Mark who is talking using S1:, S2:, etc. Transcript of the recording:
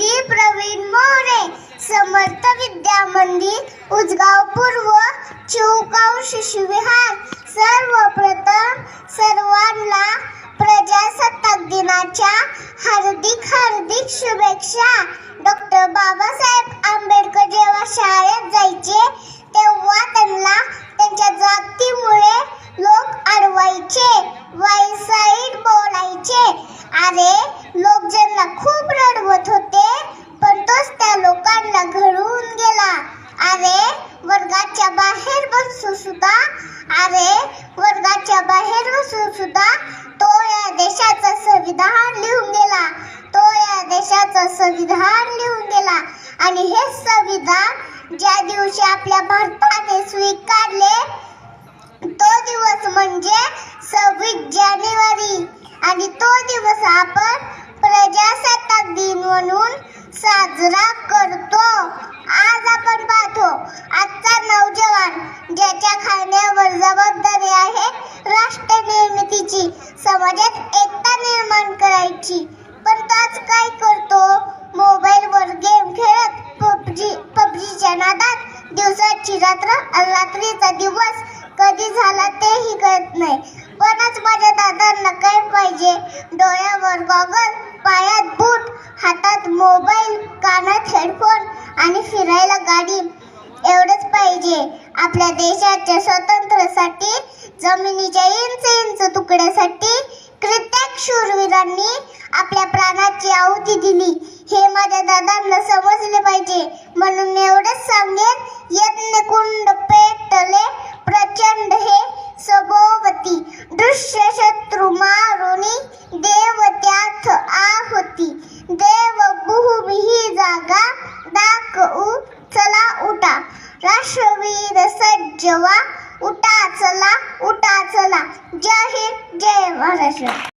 S1: कीर्ती प्रवीण मोरे समर्थ विद्या मंदिर उजगाव पूर्व चिवगाव शिशुविहार. सर्वप्रथम सर्वांना प्रजासत्ताक दिनाच्या हार्दिक हार्दिक शुभेच्छा. डॉक्टर बाबासाहेब आंबेडकर जेव्हा शाळेत जायचे तेव्हा अरे वर्गाच्या बाहेर बसून सुद्धा तो या देशाचं संविधान लिहून गेला. तो या देशाचं संविधान लिहून गेला. आणि हे संविधान ज्या दिवशी आपल्या भारताने स्वीकारले तो दिवस म्हणजे सव्वीस जानेवारी. आणि तो दिवस आपण पबजीच्या दिवसाची रात्र आणि रात्रीचा दिवस कधी झाला तेही कळत नाही. पणच माझ्या दादांना काय पाहिजे? डोळ्यावर गॉगल पायात बूट हातात मोबाईल कानात हेडफोन आणि फिरायला गाडी. एवढंच पाहिजे. आपल्या देशाच्या स्वातंत्र्यासाठी जमिनीच्या इंच इंच तुकड्यासाठी कित्येक शूरवीरांनी आपल्या प्राणाची आहुती दिली. हे माझ्या दादांना समजले पाहिजे. म्हणून मी एवढंच सांगेन यज्ञ कुंड पेटले प्रचंड हे सभोवती. दृश्य शत्रु मारुनी देव त्यात आहोती. देव भूमी ही जागा दाखवू चला उठा. राष्ट्रवीर सज्जवा उठा चला उठा चला. जय हिंद जय महाराष्ट्र.